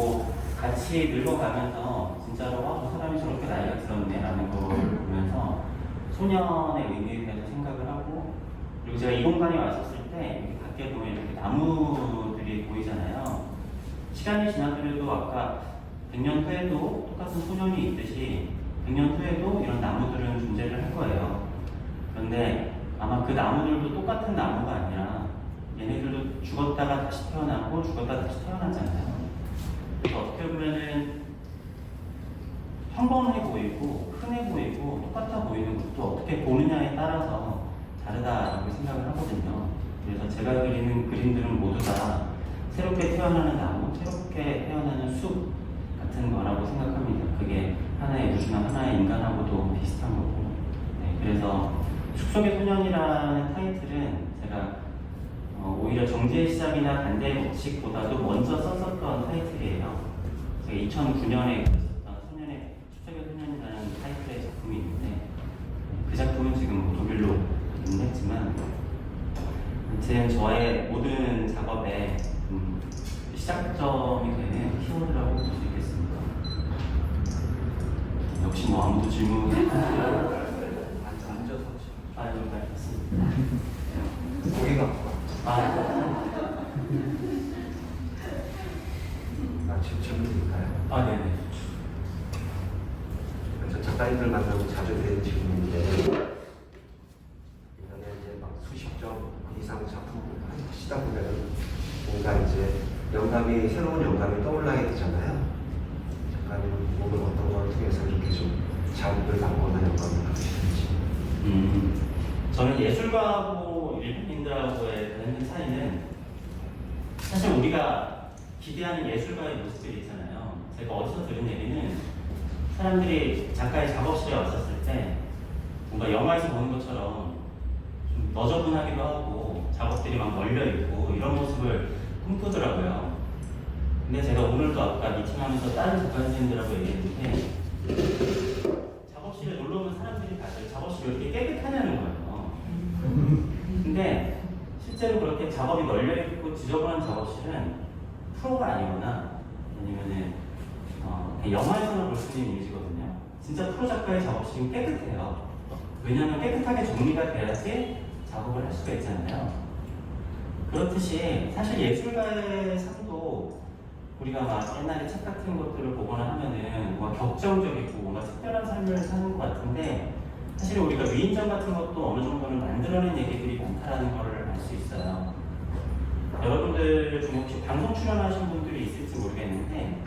그리고 같이 늙어가면서 진짜로 와, 저 사람이 저렇게 나이가 들었네 라는 걸 보면서 소년의 의미에 대해서 생각을 하고 그리고 제가 이 공간에 왔었을 때 밖에 보면 이렇게 나무들이 보이잖아요. 시간이 지나더라도 아까 100년 후에도 똑같은 소년이 있듯이 100년 후에도 이런 나무들은 존재를 할 거예요. 그런데 아마 그 나무들도 똑같은 나무가 아니라 얘네들도 죽었다가 다시 태어나고 죽었다가 다시 태어나잖아요. 어떻게 보면은 평범해 보이고 흔해 보이고 똑같아 보이는 것도 어떻게 보느냐에 따라서 다르다라고 생각을 하거든요. 그래서 제가 그리는 그림들은 모두 다 새롭게 태어나는 나무, 새롭게 태어나는 숲 같은 거라고 생각합니다. 그게 하나의 우주나 하나의 인간하고도 비슷한 거고. 네, 그래서 숲속의 소년이라는 타이틀은 제가 어, 오히려 정지의 시작이나 반대의 법칙보다도 먼저 썼었던 타이틀이에요. 제가 2009년에 썼던 소년의 숲속의 소년이라는 타이틀의 작품이 있는데 그 작품은 지금 뭐 독일로 인했지만 아무튼 저의 모든 작업의 음, 시작점이 되는 키워드라고 볼 수 있겠습니다. 역시 뭐 아무도 질문 앉아서 아 여기 알겠습니다. 고기가 아 나 지금 질문일까요? 아, 네네. 저 작가님들 만나고 자주 드리는 질문인데 이번에 이제 막 수십 점 이상 작품 하시다 보면 뭔가 이제 영감이 새로운 영감이 떠올라야 되잖아요. 작가님은 몸을 어떤 걸 통해서 이렇게 좀 자극을 받거나 영감을 받으시는지 음, 저는 예술가하고 일반인들하고의 가장 차이는 사실 우리가 기대하는 예술가의 모습들이 있잖아요. 제가 어디서 들은 얘기는 사람들이 작가의 작업실에 왔었을 때 뭔가 영화에서 보는 것처럼 좀 너저분하기도 하고 작업들이 막 널려 있고 이런 모습을 꿈꾸더라고요. 근데 제가 오늘도 아까 미팅하면서 다른 작가 선생님들하고 얘기했는데 작업실에 놀러 오는 사람들이 다들 작업실이 왜 이렇게 깨끗하냐는 거예요. 근데 실제로 그렇게 작업이 널려있고 지저분한 작업실은 프로가 아니거나 아니면은 어, 영화에서나 볼 수 있는. 프로 작가의 작업실은 깨끗해요. 왜냐하면 깨끗하게 정리가 돼야지 작업을 할 수가 있잖아요. 그렇듯이 사실 예술가의 삶도 우리가 막 옛날에 책 같은 것들을 보거나 하면은 뭔가 격정적이고 뭔가 특별한 삶을 사는 것 같은데 사실 우리가 위인전 같은 것도 어느 정도는 만들어낸 얘기들이 많다라는 걸 알 수 있어요. 여러분들 중 혹시 방송 출연하신 분들이 있을지 모르겠는데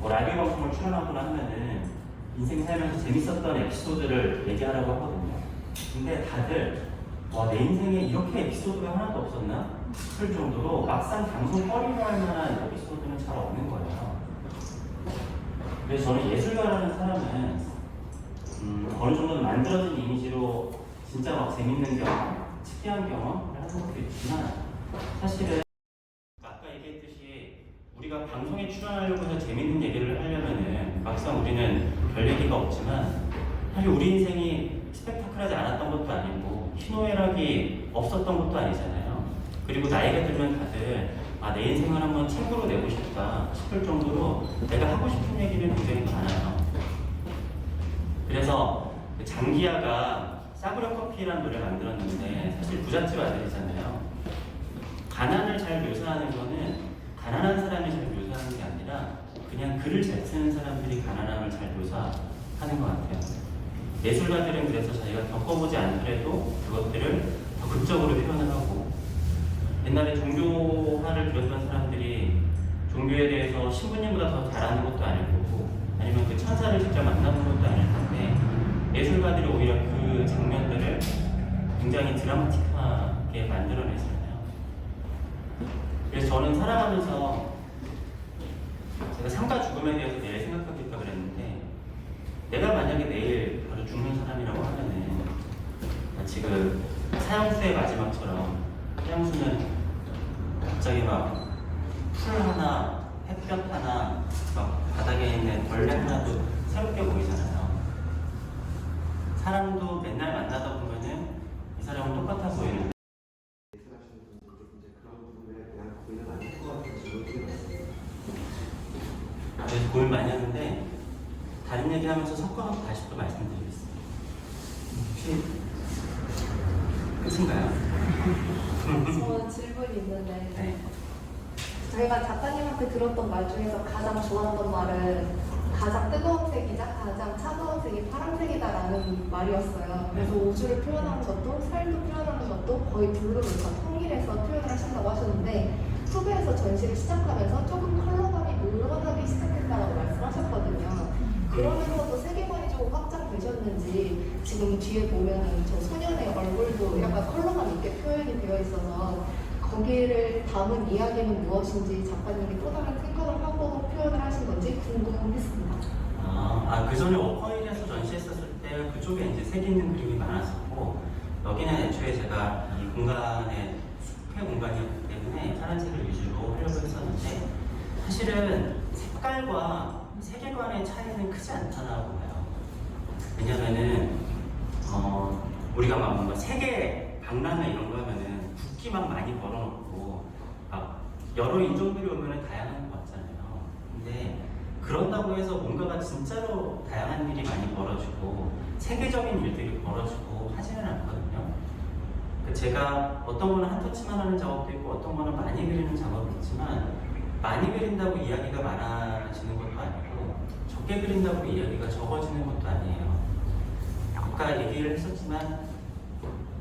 뭐 라디오 방송을 출연하거나 하면은 인생 살면서 재밌었던 에피소드를 얘기하라고 하거든요. 근데 다들 와 내 인생에 이렇게 에피소드가 하나도 없었나 싶을 정도로 막상 방송거리로 할 만한 에피소드는 잘 없는 거예요. 그래서 저는 예술가라는 사람은 음, 어느 정도는 만들어진 이미지로 진짜 막 재밌는 경험, 특이한 경험을 하는 것도 있지만 사실은 아까 얘기했듯이 우리가 방송에 출연하려고 해서 재밌는 얘기를 하려면은 막상 우리는 별 얘기가 없지만 사실 우리 인생이 스펙타클하지 않았던 것도 아니고 희노애락이 없었던 것도 아니잖아요. 그리고 나이가 들면 다들 아, 내 인생을 한번 책으로 내고 싶다 싶을 정도로 내가 하고 싶은 얘기는 굉장히 많아요. 그래서 그 장기하가 싸구려 커피라는 노래 만들었는데 사실 부잣집 아들이잖아요. 가난을 잘 묘사하는 거는 가난한 사람이 잘 묘사하는 게 아니라 그냥 글을 잘 쓰는 사람들이 가난함을 잘 묘사하는 것 같아요. 예술가들은 그래서 자기가 겪어보지 않더라도 그것들을 더 극적으로 표현을 하고 옛날에 종교화를 그렸던 사람들이 종교에 대해서 신부님보다 더 잘하는 것도 아닐 거고 아니면 그 천사를 직접 만나는 것도 아닐 텐데 예술가들이 오히려 그 장면들을 굉장히 드라마틱하게 만들어내잖아요. 그래서 저는 살아가면서 제가 삶과 죽음에 대해서 내일 생각하겠다 그랬는데 내가 만약에 내일 바로 죽는 사람이라고 하면은 그 사형수의 마지막처럼 사형수는 갑자기 막 풀 하나, 햇볕 하나, 막 바닥에 있는 벌레 하나도 새롭게 보이잖아요. 사람도 맨날 만나다 보면은 이 사람은 똑같아 보이는 끝인가요? 저 질문이 있는데 네. 저희가 작가님한테 들었던 말 중에서 가장 좋았던 말은 가장 뜨거운 색이자 가장 차가운 색이 파란색이다라는 말이었어요. 그래서 우주를 표현하는 것도 살도 표현하는 것도 거의 블루로 다 통일해서 표현을 하신다고 하셨는데 후배에서 전시를 시작하면서 조금 컬러감이 늘어나기 시작했다고 말씀하셨거든요. 그러면서도 세계관이 조금 확장되셨는지 지금 뒤에 보면은 저 소년의 얼굴도 약간 컬러감 있게 표현이 되어 있어서 거기를 담은 이야기는 무엇인지 작가님이 또 다른 생각을 하고 표현을 하신 건지 궁금했습니다. 아, 아, 그 전에 워커힐에서 전시했었을 때 그쪽에 이제 색 있는 그림이 많았었고 여기는 애초에 제가 이 공간의 숲의 공간이었기 때문에 파란색을 위주로 하려고 했었는데 사실은 색깔과 세계관의 차이는 크지 않다고 봐요. 왜냐면은 어, 우리가 막 뭔가 세계 박람회 이런 거 하면은 국기만 많이 걸어놓고 막 여러 인종들이 오면은 다양한 것 같잖아요. 근데 그런다고 해서 뭔가가 진짜로 다양한 일이 많이 벌어지고 세계적인 일들이 벌어지고 하지는 않거든요. 그 제가 어떤 거는 한 터치만 하는 작업도 있고 어떤 거는 많이 그리는 작업이 있지만 많이 그린다고 이야기가 많아지는 것도 아니고 적게 그린다고 이야기가 적어지는 것도 아니에요. 아까 얘기를 했었지만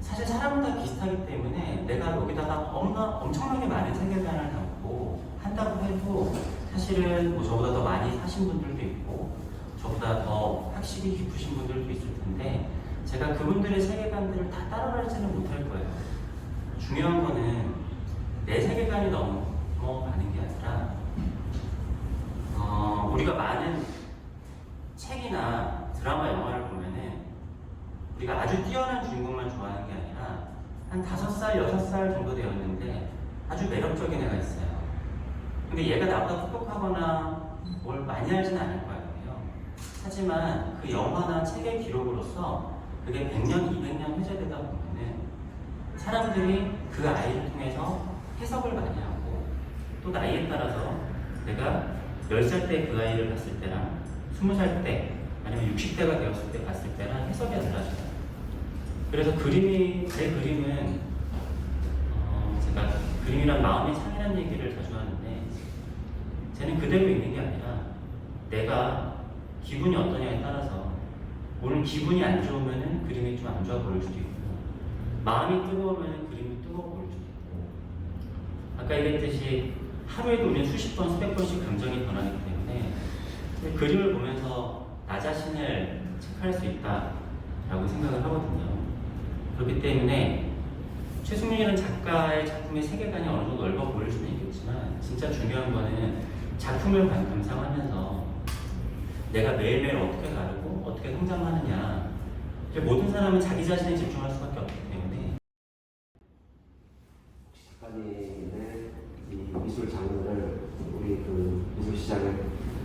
사실 사람은 다 비슷하기 때문에 내가 여기다가 엄마, 엄청나게 많은 세계관을 담고 한다고 해도 사실은 뭐 저보다 더 많이 사신 분들도 있고 저보다 더 학식이 깊으신 분들도 있을 텐데 제가 그분들의 세계관들을 다 따라가지는 못할 거예요. 중요한 거는 내 세계관이 많은 게 아니라 어, 우리가 많은 6살 정도 되었는데 아주 매력적인 애가 있어요. 근데 얘가 나보다 똑똑하거나 뭘 많이 알진 않을 거예요. 하지만 그 영화나 책의 기록으로서 그게 100년, 200년 회자되다 보면은 사람들이 그 아이를 통해서 해석을 많이 하고 또 나이에 따라서 내가 10살 때 그 아이를 봤을 때랑 20살 때 아니면 60대가 되었을 때 봤을 때랑 해석이 달라져요. 그래서 그림이, 제 그림은 그림이란 마음이 상이라는 얘기를 자주 하는데 쟤는 그대로 있는 게 아니라 내가 기분이 어떠냐에 따라서 오늘 기분이 안 좋으면은 그림이 좀 안 좋아 보일 수도 있고 마음이 뜨거우면 그림이 뜨거워 보일 수도 있고 아까 얘기했듯이 하루에도 우리는 수십 번, 수백 번씩 감정이 변하기 때문에 그림을 보면서 나 자신을 체크할 수 있다라고 생각을 하거든요. 그렇기 때문에 최승민이라는 작가의 작품의 세계관이 어느 정도 넓어 보일 수는 있겠지만 진짜 중요한 거는 작품을 감- 감상하면서 내가 매일매일 어떻게 다르고 어떻게 성장하느냐. 모든 사람은 자기 자신에 집중할 수밖에 없기 때문에. 작가님의 이 미술 장르를 우리 그 미술 시장의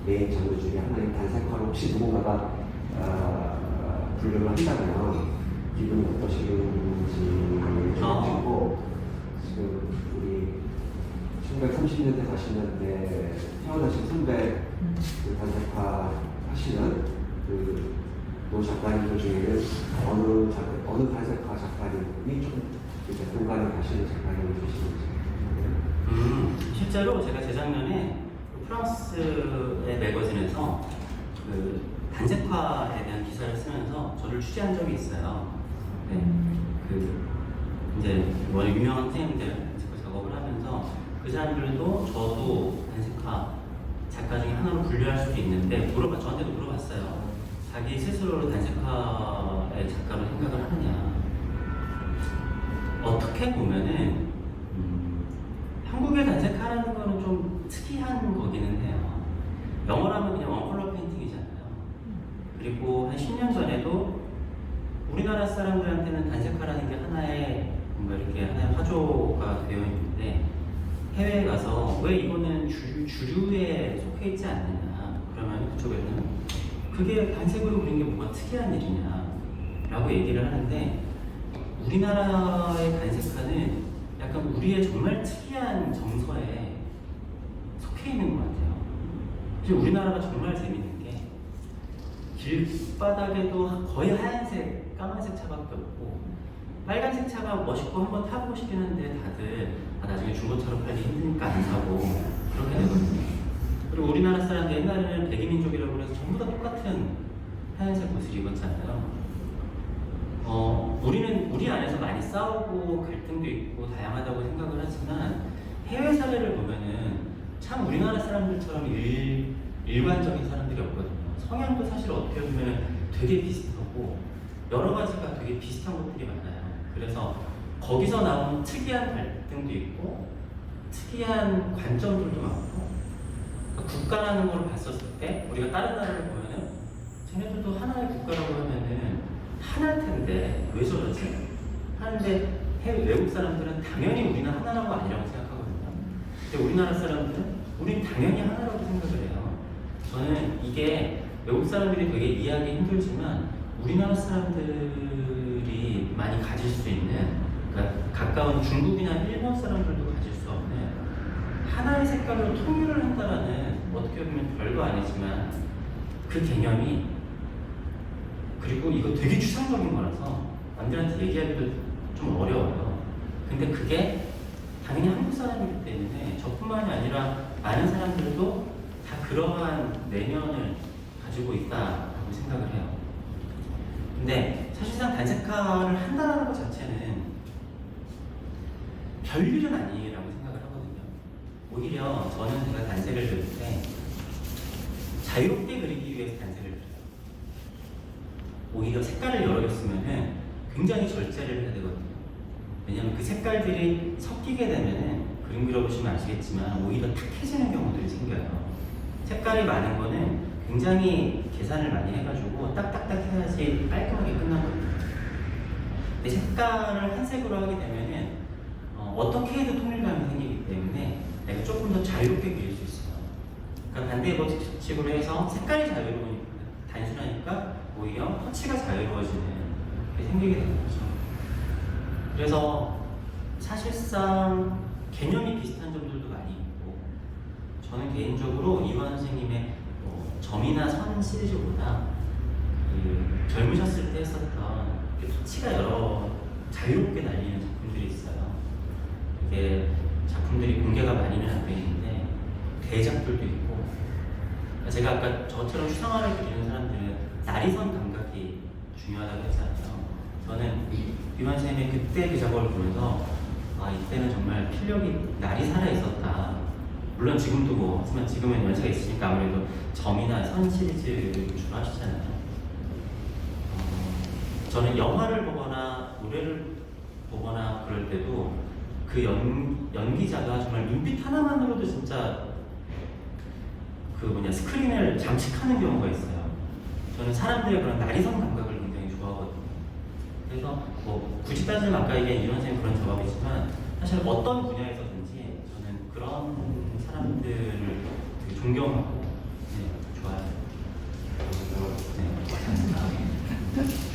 메인 장르 중에 하나인 단색화를 혹시 누군가가 아, 분류를 한다면 기분이 어떠신지 좀 아. 듣고 지금 우리 1930년대 40년대 태어나신 선배 그 단색화 하시는 그 노 작가님들 중에는 어느 작 어느 단색화 작가님이 좀 이제 공간을 가시는 작가님이 계시는지 음, 실제로 제가 재작년에 그 프랑스의 매거진에서 그 단색화에 대한 기사를 쓰면서 저를 취재한 적이 있어요. 네, 그 이제 뭐 유명한 선생님들 작업을 하면서 그 사람들도 저도 단색화 작가 중에 하나로 분류할 수도 있는데 물어봐 저한테도 물어봤어요. 자기 스스로를 단색화의 작가로 생각을 하느냐. 어떻게 보면은 음, 한국의 단색화라는 거는 좀 특이한 거기는 해요. 영어라면 그냥 원컬러 페인팅이잖아요. 그리고 한 10년 전에도 우리나라 사람들한테는 단색화라는 게 하나의 뭔가 이렇게 하나의 화조가 되어 있는데 해외에 가서 왜 이거는 주, 주류에 속해 있지 않느냐 그러면 그쪽에는 그게 단색으로 그린 게 뭐가 특이한 일이냐 라고 얘기를 하는데 우리나라의 단색화는 약간 우리의 정말 특이한 정서에 속해 있는 것 같아요. 사실 우리나라가 정말 재밌는 게 길바닥에도 거의 하얀색, 까만색 차밖에 없고 빨간색 차가 멋있고 한번 타보고 싶긴 한데 다들 아, 나중에 중고차로 팔기 힘드니까 안 사고 그렇게 되거든요. 그리고 우리나라 사람들 옛날에는 백이민족이라고 해서 전부 다 똑같은 하얀색 옷을 입었잖아요. 어, 우리는 우리 안에서 많이 싸우고 갈등도 있고 다양하다고 생각을 하지만 해외 사례를 보면은 참 우리나라 사람들처럼 일, 일관적인 사람들이 없거든요. 성향도 사실 어떻게 보면 되게 비슷하고 여러 가지가 되게 비슷한 것들이 많아요. 그래서 거기서 나오는 특이한 갈등도 있고 특이한 관점들도 많고 그러니까 국가라는 걸 봤었을 때 우리가 다른 나라를 보면은 쟤네들도 하나의 국가라고 하면은 하나일 텐데 왜 저러지? 하는데 해외 외국 사람들은 당연히 우리는 하나라고 아니라고 생각하거든요. 근데 우리나라 사람들은 우린 당연히 하나라고 생각을 해요. 저는 이게 외국 사람들이 되게 이해하기 힘들지만 우리나라 사람들이 많이 가질 수 있는 그러니까 가까운 중국이나 일본 사람들도 가질 수 없는 하나의 색깔로 통일을 한다라는 어떻게 보면 별거 아니지만 그 개념이 그리고 이거 되게 추상적인 거라서 남들한테 얘기하기도 좀 어려워요. 근데 그게 당연히 한국 사람이기 때문에 저뿐만이 아니라 많은 사람들도 다 그러한 내면을 가지고 있다고 생각을 해요. 근데 사실상 단색화를 한다는 것 자체는 별일은 아니라고 생각을 하거든요. 오히려 저는 제가 단색을 그릴 때 자유롭게 그리기 위해서 단색을 그려요. 오히려 색깔을 여러 개 쓰면은 굉장히 절제를 해야 되거든요. 왜냐면 그 색깔들이 섞이게 되면은 그림 그려보시면 아시겠지만 오히려 탁해지는 경우들이 생겨요. 색깔이 많은 거는 굉장히 계산을 많이 해가지고 딱딱딱 해야지 깔끔하게 끝나거든요. 근데 색깔을 한 색으로 하게 되면은 어, 떻게 해도 통일감이 생기기 때문에 내가 조금 더 자유롭게 그릴 수 있어요. 그러니까 반대 법칙으로 해서 색깔이 자유로우니까 단순하니까 오히려 터치가 자유로워지는 게 생기게 되는 거죠. 그래서 사실상 개념이 비슷한 점들도 많이 있고 저는 개인적으로 이완 선생님의 뭐 점이나 선 시리즈보다 그 젊으셨을 때 했었던 그 터치가 여러 자유롭게 날리는 작품들이 있어요. 이게 작품들이 공개가 많이는 안돼 있는데 대작들도 있고 제가 아까 저처럼 추상화를 그리는 사람들은 나리선 감각이 중요하다고 했잖아요. 저는 이완 선생님의 그때 그 작업을 보면서 아 이때는 정말 필력이 날이 살아 있었다. 물론 지금도 뭐 하지만 지금은 연세가 있으니까 아무래도 점이나 선 시리즈를 주로 하시잖아요. 어, 저는 영화를 보거나 노래를 보거나 그럴 때도 그 연, 연기자가 정말 눈빛 하나만으로도 진짜 그 뭐냐 스크린을 잠식하는 경우가 있어요. 저는 사람들의 그런 나리선 감각을 굉장히 좋아하거든요. 그래서 뭐 굳이 따지면 아까 얘기한 이런 생 그런 작업이지만 사실 어떤 분야에서든지 저는 그런 사람들을 되게 존경하고 네, 좋아해요. 네, 감사합니다.